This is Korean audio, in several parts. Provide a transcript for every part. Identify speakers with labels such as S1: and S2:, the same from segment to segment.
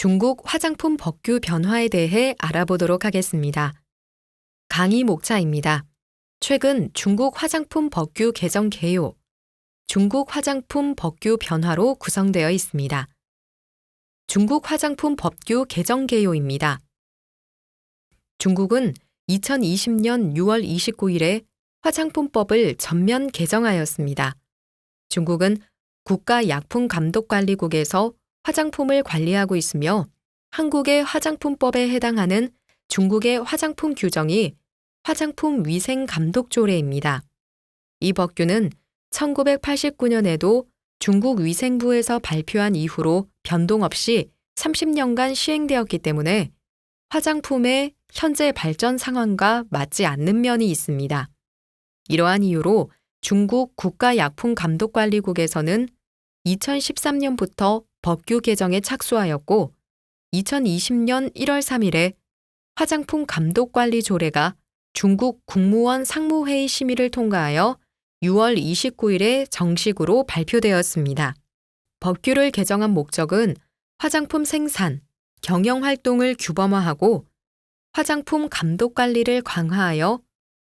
S1: 중국 화장품 법규 변화에 대해 알아보도록 하겠습니다. 강의 목차입니다. 최근 중국 화장품 법규 개정 개요, 중국 화장품 법규 변화로 구성되어 있습니다. 중국 화장품 법규 개정 개요입니다. 중국은 2020년 6월 29일에 화장품법을 전면 개정하였습니다. 중국은 국가약품감독관리국에서 화장품을 관리하고 있으며 한국의 화장품법에 해당하는 중국의 화장품 규정이 화장품 위생 감독 조례입니다. 이 법규는 1989년에도 중국 위생부에서 발표한 이후로 변동 없이 30년간 시행되었기 때문에 화장품의 현재 발전 상황과 맞지 않는 면이 있습니다. 이러한 이유로 중국 국가약품감독관리국에서는 2013년부터 법규 개정에 착수하였고 2020년 1월 3일에 화장품 감독관리 조례가 중국 국무원 상무회의 심의를 통과하여 6월 29일에 정식으로 발표되었습니다. 법규를 개정한 목적은 화장품 생산, 경영 활동을 규범화하고 화장품 감독 관리를 강화하여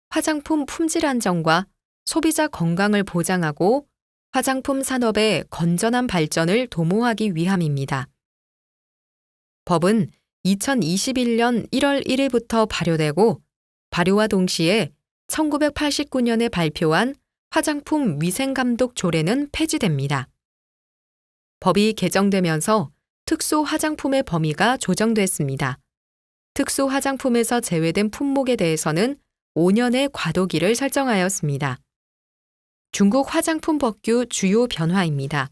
S1: 화장품 품질 안정과 소비자 건강을 보장하고 화장품 산업의 건전한 발전을 도모하기 위함입니다. 법은 2021년 1월 1일부터 발효되고 발효와 동시에 1989년에 발표한 화장품 위생감독 조례는 폐지됩니다. 법이 개정되면서 특수 화장품의 범위가 조정됐습니다. 특수 화장품에서 제외된 품목에 대해서는 5년의 과도기를 설정하였습니다. 중국 화장품 법규 주요 변화입니다.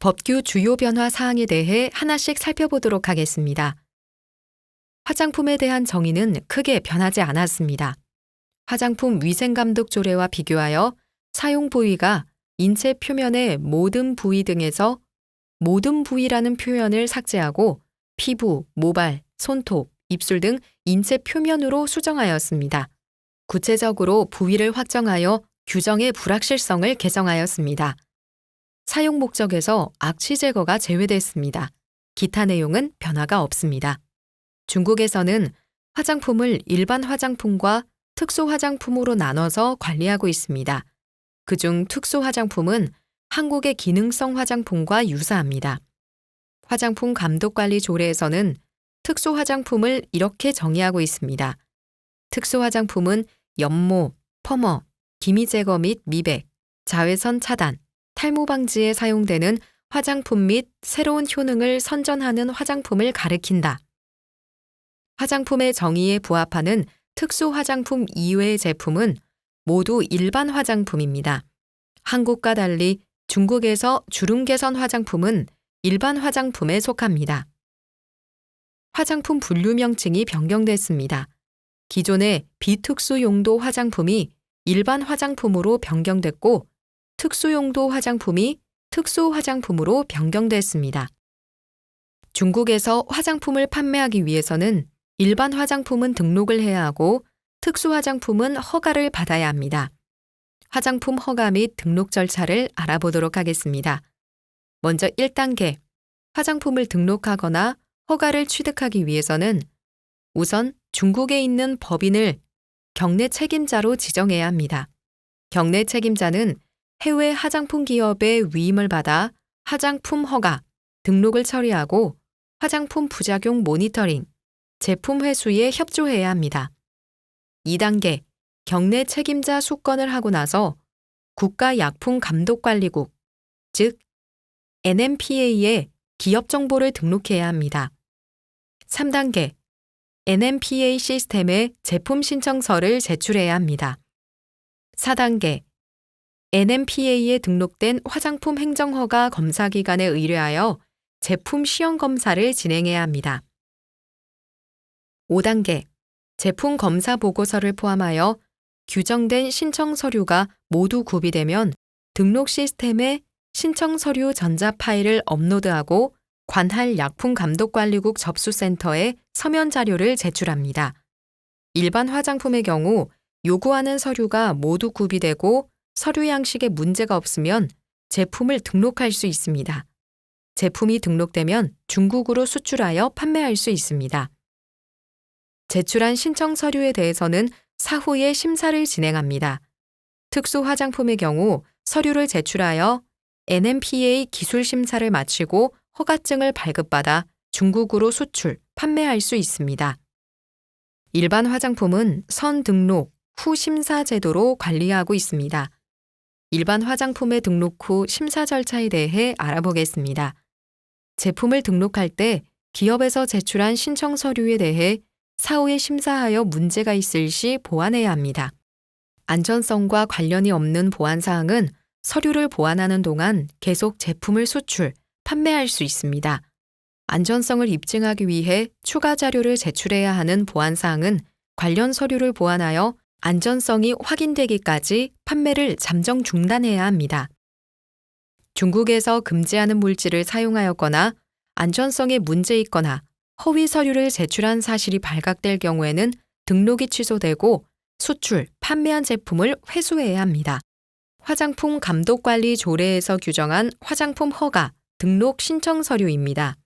S1: 법규 주요 변화 사항에 대해 하나씩 살펴보도록 하겠습니다. 화장품에 대한 정의는 크게 변하지 않았습니다. 화장품 위생감독 조례와 비교하여 사용 부위가 인체 표면의 모든 부위 등에서 모든 부위라는 표현을 삭제하고 피부, 모발, 손톱, 입술 등 인체 표면으로 수정하였습니다. 구체적으로 부위를 확정하여 규정의 불확실성을 개정하였습니다. 사용 목적에서 악취 제거가 제외됐습니다. 기타 내용은 변화가 없습니다. 중국에서는 화장품을 일반 화장품과 특수 화장품으로 나눠서 관리하고 있습니다. 그중 특수 화장품은 한국의 기능성 화장품과 유사합니다. 화장품 감독관리 조례에서는 특수 화장품을 이렇게 정의하고 있습니다. 특수 화장품은 연모, 펌어, 기미 제거 및 미백, 자외선 차단, 탈모 방지에 사용되는 화장품 및 새로운 효능을 선전하는 화장품을 가리킨다. 화장품의 정의에 부합하는 특수 화장품 이외의 제품은 모두 일반 화장품입니다. 한국과 달리 중국에서 주름 개선 화장품은 일반 화장품에 속합니다. 화장품 분류 명칭이 변경됐습니다. 기존의 비특수 용도 화장품이 일반 화장품으로 변경됐고 특수용도 화장품이 특수 화장품으로 변경됐습니다. 중국에서 화장품을 판매하기 위해서는 일반 화장품은 등록을 해야 하고 특수 화장품은 허가를 받아야 합니다. 화장품 허가 및 등록 절차를 알아보도록 하겠습니다. 먼저 1단계 화장품을 등록하거나 허가를 취득하기 위해서는 우선 중국에 있는 법인을 경내 책임자로 지정해야 합니다. 경내 책임자는 해외 화장품 기업의 위임을 받아 화장품 허가, 등록을 처리하고 화장품 부작용 모니터링, 제품 회수에 협조해야 합니다. 2단계 경내 책임자 수권을 하고 나서 국가약품감독관리국, 즉 NMPA에 기업 정보를 등록해야 합니다. 3단계 NMPA 시스템에 제품 신청서를 제출해야 합니다. 4단계 NMPA에 등록된 화장품 행정허가 검사기관에 의뢰하여 제품 시험 검사를 진행해야 합니다. 5단계 제품 검사 보고서를 포함하여 규정된 신청 서류가 모두 구비되면 등록 시스템에 신청 서류 전자 파일을 업로드하고 관할 약품감독관리국 접수센터에 서면 자료를 제출합니다. 일반 화장품의 경우 요구하는 서류가 모두 구비되고 서류 양식에 문제가 없으면 제품을 등록할 수 있습니다. 제품이 등록되면 중국으로 수출하여 판매할 수 있습니다. 제출한 신청 서류에 대해서는 사후에 심사를 진행합니다. 특수 화장품의 경우 서류를 제출하여 NMPA 기술 심사를 마치고 허가증을 발급받아 중국으로 수출, 판매할 수 있습니다. 일반 화장품은 선 등록 후 심사 제도로 관리하고 있습니다. 일반 화장품의 등록 후 심사 절차에 대해 알아보겠습니다. 제품을 등록할 때 기업에서 제출한 신청 서류에 대해 사후에 심사하여 문제가 있을 시 보완해야 합니다. 안전성과 관련이 없는 보안 사항은 서류를 보완하는 동안 계속 제품을 수출, 판매할 수 있습니다. 안전성을 입증하기 위해 추가 자료를 제출해야 하는 보안 사항은 관련 서류를 보완하여 안전성이 확인되기까지 판매를 잠정 중단해야 합니다. 중국에서 금지하는 물질을 사용하였거나 안전성에 문제 있거나 허위 서류를 제출한 사실이 발각될 경우에는 등록이 취소되고 수출, 판매한 제품을 회수해야 합니다. 화장품 감독관리 조례에서 규정한 화장품 허가, 등록 신청 서류입니다.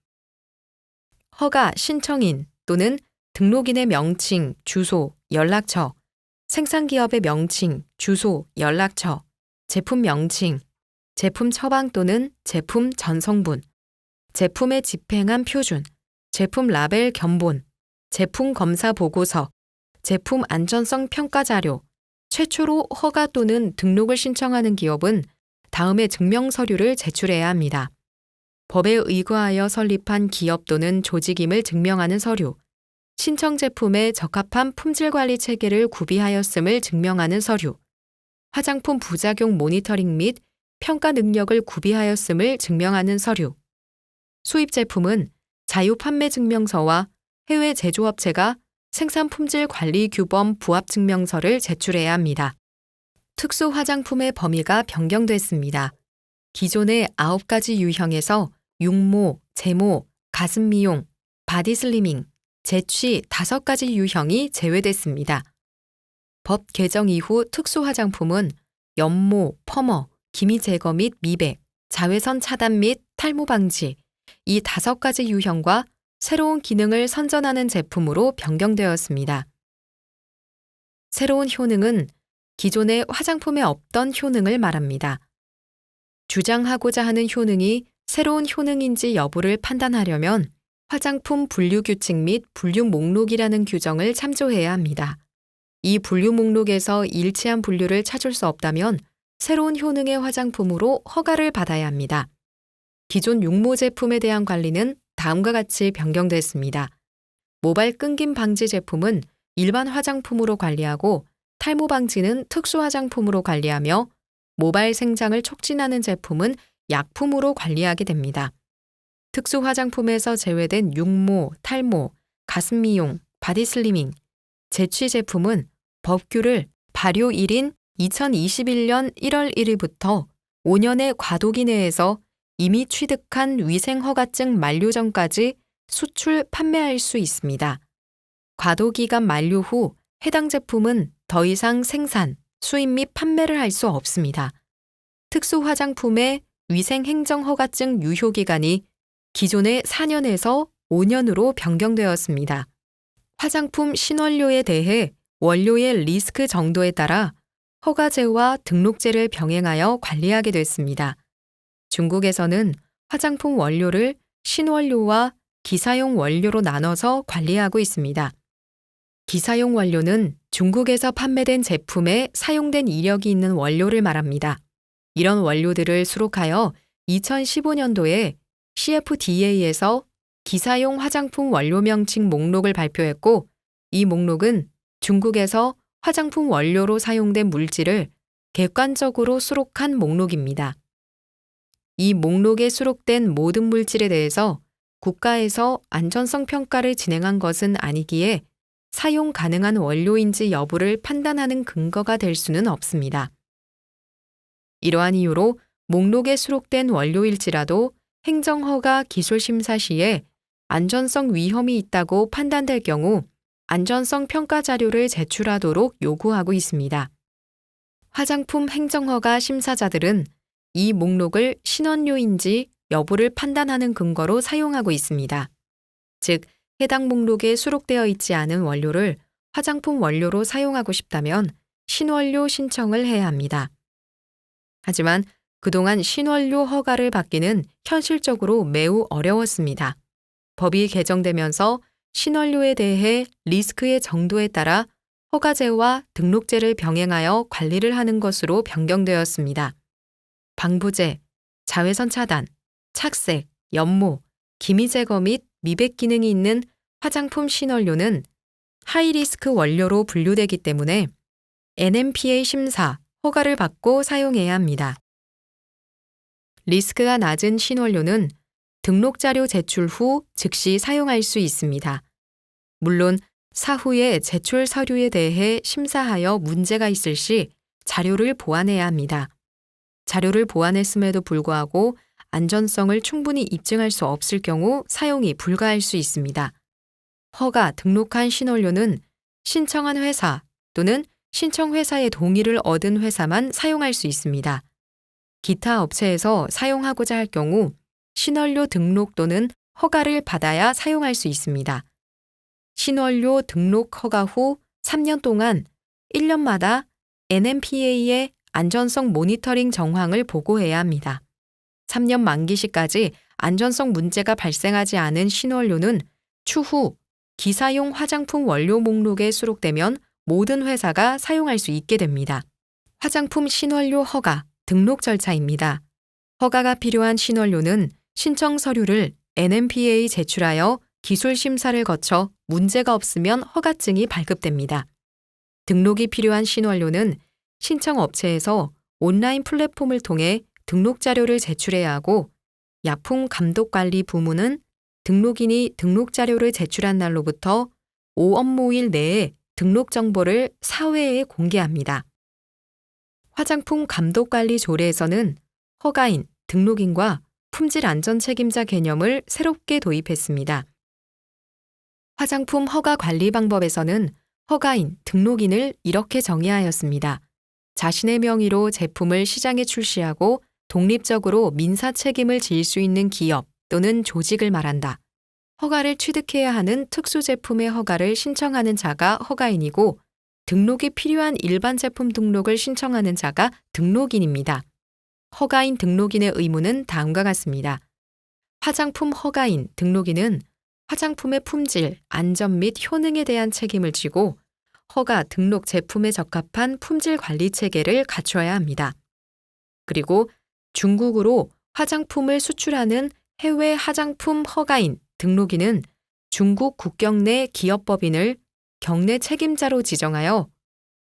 S1: 허가 신청인 또는 등록인의 명칭, 주소, 연락처, 생산기업의 명칭, 주소, 연락처, 제품 명칭, 제품 처방 또는 제품 전성분, 제품의 집행한 표준, 제품 라벨 견본, 제품 검사 보고서, 제품 안전성 평가 자료, 최초로 허가 또는 등록을 신청하는 기업은 다음의 증명 서류를 제출해야 합니다. 법에 의거하여 설립한 기업 또는 조직임을 증명하는 서류, 신청 제품에 적합한 품질 관리 체계를 구비하였음을 증명하는 서류, 화장품 부작용 모니터링 및 평가 능력을 구비하였음을 증명하는 서류, 수입 제품은 자유 판매 증명서와 해외 제조업체가 생산 품질 관리 규범 부합 증명서를 제출해야 합니다. 특수 화장품의 범위가 변경됐습니다. 기존의 9가지 유형에서 육모, 제모, 가슴 미용, 바디 슬리밍, 재취 5가지 유형이 제외됐습니다. 법 개정 이후 특수 화장품은 연모, 펌어, 기미 제거 및 미백, 자외선 차단 및 탈모 방지 이 다섯 가지 유형과 새로운 기능을 선전하는 제품으로 변경되었습니다. 새로운 효능은 기존의 화장품에 없던 효능을 말합니다. 주장하고자 하는 효능이 새로운 효능인지 여부를 판단하려면 화장품 분류 규칙 및 분류 목록이라는 규정을 참조해야 합니다. 이 분류 목록에서 일치한 분류를 찾을 수 없다면 새로운 효능의 화장품으로 허가를 받아야 합니다. 기존 육모 제품에 대한 관리는 다음과 같이 변경됐습니다. 모발 끊김 방지 제품은 일반 화장품으로 관리하고 탈모 방지는 특수 화장품으로 관리하며 모발 생장을 촉진하는 제품은 약품으로 관리하게 됩니다. 특수 화장품에서 제외된 육모, 탈모, 가슴 미용, 바디 슬리밍, 재취 제품은 법규를 발효 1인 2021년 1월 1일부터 5년의 과도기 내에서 이미 취득한 위생 허가증 만료 전까지 수출 판매할 수 있습니다. 과도 기간 만료 후 해당 제품은 더 이상 생산, 수입 및 판매를 할 수 없습니다. 특수 화장품의 위생 행정 허가증 유효 기간이 기존의 4년에서 5년으로 변경되었습니다. 화장품 신원료에 대해 원료의 리스크 정도에 따라 허가제와 등록제를 병행하여 관리하게 됐습니다. 중국에서는 화장품 원료를 신원료와 기사용 원료로 나눠서 관리하고 있습니다. 기사용 원료는 중국에서 판매된 제품에 사용된 이력이 있는 원료를 말합니다. 이런 원료들을 수록하여 2015년도에 CFDA에서 기사용 화장품 원료 명칭 목록을 발표했고, 이 목록은 중국에서 화장품 원료로 사용된 물질을 객관적으로 수록한 목록입니다. 이 목록에 수록된 모든 물질에 대해서 국가에서 안전성 평가를 진행한 것은 아니기에 사용 가능한 원료인지 여부를 판단하는 근거가 될 수는 없습니다. 이러한 이유로 목록에 수록된 원료일지라도 행정허가 기술심사 시에 안전성 위험이 있다고 판단될 경우 안전성 평가 자료를 제출하도록 요구하고 있습니다. 화장품 행정허가 심사자들은 이 목록을 신원료인지 여부를 판단하는 근거로 사용하고 있습니다. 즉, 해당 목록에 수록되어 있지 않은 원료를 화장품 원료로 사용하고 싶다면 신원료 신청을 해야 합니다. 하지만 그동안 신원료 허가를 받기는 현실적으로 매우 어려웠습니다. 법이 개정되면서 신원료에 대해 리스크의 정도에 따라 허가제와 등록제를 병행하여 관리를 하는 것으로 변경되었습니다. 방부제, 자외선 차단, 착색, 연모, 기미 제거 및 미백 기능이 있는 화장품 신원료는 하이리스크 원료로 분류되기 때문에 NMPA 심사, 허가를 받고 사용해야 합니다. 리스크가 낮은 신원료는 등록 자료 제출 후 즉시 사용할 수 있습니다. 물론 사후에 제출 서류에 대해 심사하여 문제가 있을 시 자료를 보완해야 합니다. 자료를 보완했음에도 불구하고 안전성을 충분히 입증할 수 없을 경우 사용이 불가할 수 있습니다. 허가 등록한 신원료는 신청한 회사 또는 신청 회사의 동의를 얻은 회사만 사용할 수 있습니다. 기타 업체에서 사용하고자 할 경우 신원료 등록 또는 허가를 받아야 사용할 수 있습니다. 신원료 등록 허가 후 3년 동안 1년마다 NMPA의 안전성 모니터링 정황을 보고해야 합니다. 3년 만기 시까지 안전성 문제가 발생하지 않은 신원료는 추후 기사용 화장품 원료 목록에 수록되면 모든 회사가 사용할 수 있게 됩니다. 화장품 신원료 허가 등록 절차입니다. 허가가 필요한 신원료는 신청 서류를 NMPA에 제출하여 기술 심사를 거쳐 문제가 없으면 허가증이 발급됩니다. 등록이 필요한 신원료는 신청 업체에서 온라인 플랫폼을 통해 등록 자료를 제출해야 하고 약품 감독 관리 부문은 등록인이 등록 자료를 제출한 날로부터 5업무일 내에 등록 정보를 사회에 공개합니다. 화장품 감독 관리 조례에서는 허가인, 등록인과 품질 안전 책임자 개념을 새롭게 도입했습니다. 화장품 허가 관리 방법에서는 허가인, 등록인을 이렇게 정의하였습니다. 자신의 명의로 제품을 시장에 출시하고 독립적으로 민사 책임을 질 수 있는 기업 또는 조직을 말한다. 허가를 취득해야 하는 특수 제품의 허가를 신청하는 자가 허가인이고 등록이 필요한 일반 제품 등록을 신청하는 자가 등록인입니다. 허가인 등록인의 의무는 다음과 같습니다. 화장품 허가인 등록인은 화장품의 품질, 안전 및 효능에 대한 책임을 지고 허가 등록 제품에 적합한 품질 관리 체계를 갖춰야 합니다. 그리고 중국으로 화장품을 수출하는 해외 화장품 허가인 등록인은 중국 국경 내 기업법인을 경내 책임자로 지정하여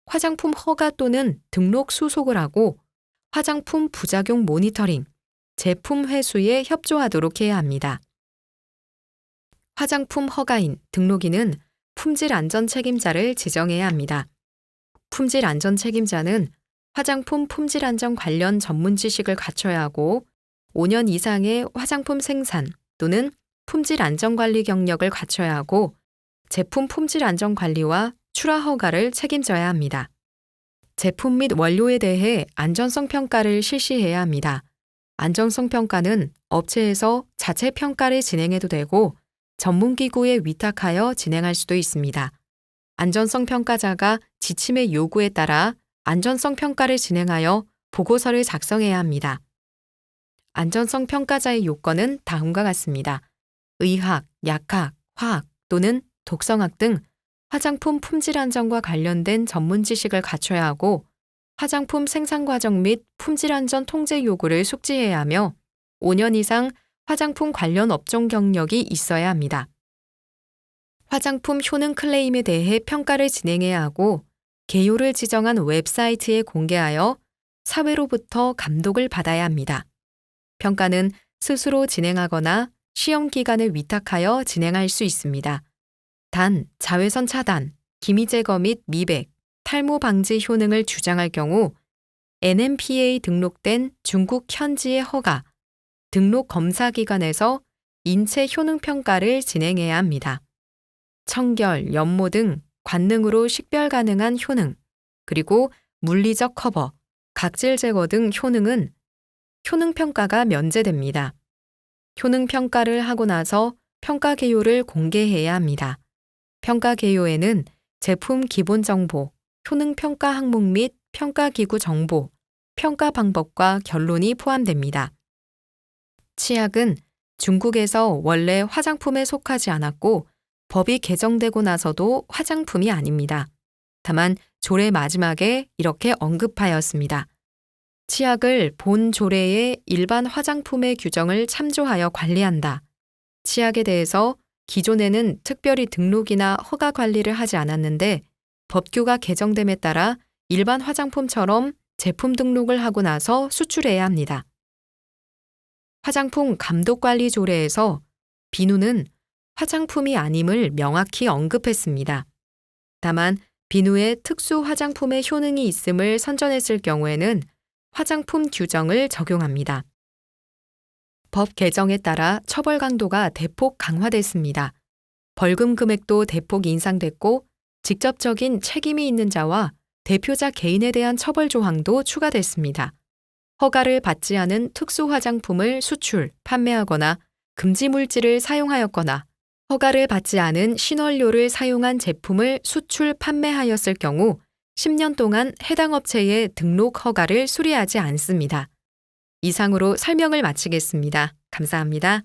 S1: 화장품 허가 또는 등록 수속을 하고 화장품 부작용 모니터링, 제품 회수에 협조하도록 해야 합니다. 화장품 허가인, 등록인은 품질 안전 책임자를 지정해야 합니다. 품질 안전 책임자는 화장품 품질 안전 관련 전문 지식을 갖춰야 하고 5년 이상의 화장품 생산 또는 품질 안전 관리 경력을 갖춰야 하고 제품 품질 안전 관리와 출하 허가를 책임져야 합니다. 제품 및 원료에 대해 안전성 평가를 실시해야 합니다. 안전성 평가는 업체에서 자체 평가를 진행해도 되고 전문기구에 위탁하여 진행할 수도 있습니다. 안전성 평가자가 지침의 요구에 따라 안전성 평가를 진행하여 보고서를 작성해야 합니다. 안전성 평가자의 요건은 다음과 같습니다. 의학, 약학, 화학 또는 독성학 등 화장품 품질 안전과 관련된 전문 지식을 갖춰야 하고 화장품 생산 과정 및 품질 안전 통제 요구를 숙지해야 하며 5년 이상 화장품 관련 업종 경력이 있어야 합니다. 화장품 효능 클레임에 대해 평가를 진행해야 하고 개요를 지정한 웹사이트에 공개하여 사회로부터 감독을 받아야 합니다. 평가는 스스로 진행하거나 시험 기관을 위탁하여 진행할 수 있습니다. 단, 자외선 차단, 기미 제거 및 미백, 탈모 방지 효능을 주장할 경우 NMPA 등록된 중국 현지의 허가, 등록 검사 기관에서 인체 효능 평가를 진행해야 합니다. 청결, 연모 등 관능으로 식별 가능한 효능, 그리고 물리적 커버, 각질 제거 등 효능은 효능 평가가 면제됩니다. 효능 평가를 하고 나서 평가 개요를 공개해야 합니다. 평가 개요에는 제품 기본 정보, 효능 평가 항목 및 평가 기구 정보, 평가 방법과 결론이 포함됩니다. 치약은 중국에서 원래 화장품에 속하지 않았고 법이 개정되고 나서도 화장품이 아닙니다. 다만 조례 마지막에 이렇게 언급하였습니다. 치약을 본 조례의 일반 화장품의 규정을 참조하여 관리한다. 치약에 대해서 기존에는 특별히 등록이나 허가 관리를 하지 않았는데 법규가 개정됨에 따라 일반 화장품처럼 제품 등록을 하고 나서 수출해야 합니다. 화장품 감독관리 조례에서 비누는 화장품이 아님을 명확히 언급했습니다. 다만 비누에 특수 화장품의 효능이 있음을 선전했을 경우에는 화장품 규정을 적용합니다. 법 개정에 따라 처벌 강도가 대폭 강화됐습니다. 벌금 금액도 대폭 인상됐고 직접적인 책임이 있는 자와 대표자 개인에 대한 처벌 조항도 추가됐습니다. 허가를 받지 않은 특수 화장품을 수출, 판매하거나 금지 물질을 사용하였거나 허가를 받지 않은 신원료를 사용한 제품을 수출, 판매하였을 경우 10년 동안 해당 업체의 등록 허가를 수리하지 않습니다. 이상으로 설명을 마치겠습니다. 감사합니다.